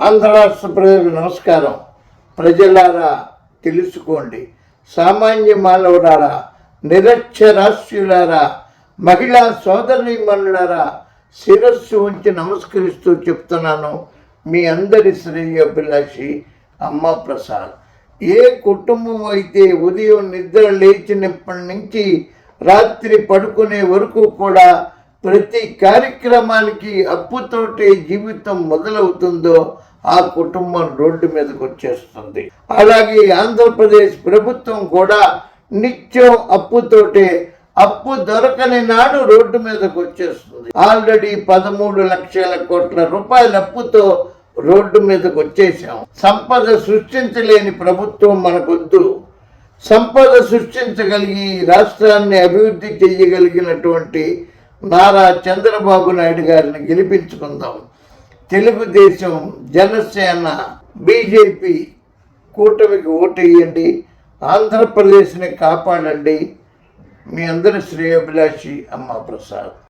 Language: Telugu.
ఆంధ్ర రాష్ట్ర ప్రజలకు నమస్కారం. ప్రజలారా తెలుసుకోండి. సామాన్య మానవులారా నిరక్షరాస్యులారా మహిళా సోదరి మనులారా శిరస్సు ఉంచి నమస్కరిస్తూ చెప్తున్నాను మీ అందరి శ్రేయోభిలాషి అమ్మ ప్రసాద్. ఏ కుటుంబం అయితే ఉదయం నిద్ర లేచినప్పటి నుంచి రాత్రి పడుకునే వరకు కూడా ప్రతి కార్యక్రమానికి అప్పుతోటే జీవితం మొదలవుతుందో ఆ కుటుంబం రోడ్డు మీదకు వచ్చేస్తుంది. అలాగే ఆంధ్రప్రదేశ్ ప్రభుత్వం కూడా నిత్యం అప్పుతోటే అప్పు దొరకని నాడు రోడ్డు మీదకు వచ్చేస్తుంది. ఆల్రెడీ పదమూడు లక్షల కోట్ల రూపాయల అప్పుతో రోడ్డు మీదకు వచ్చేసాం. సంపద సృష్టించలేని ప్రభుత్వం మనకొద్దు. సంపద సృష్టించగలిగి రాష్ట్రాన్ని అభివృద్ధి చేయగలిగినటువంటి నారా చంద్రబాబు నాయుడు గారిని గెలిపించుకుందాం. తెలుగుదేశం జనసేన బీజేపీ కూటమికి ఓటేయండి ఆంధ్రప్రదేశ్ని కాపాడండి. మీ అందరి శ్రేయోభిలాషి అమ్మ ప్రసాద్.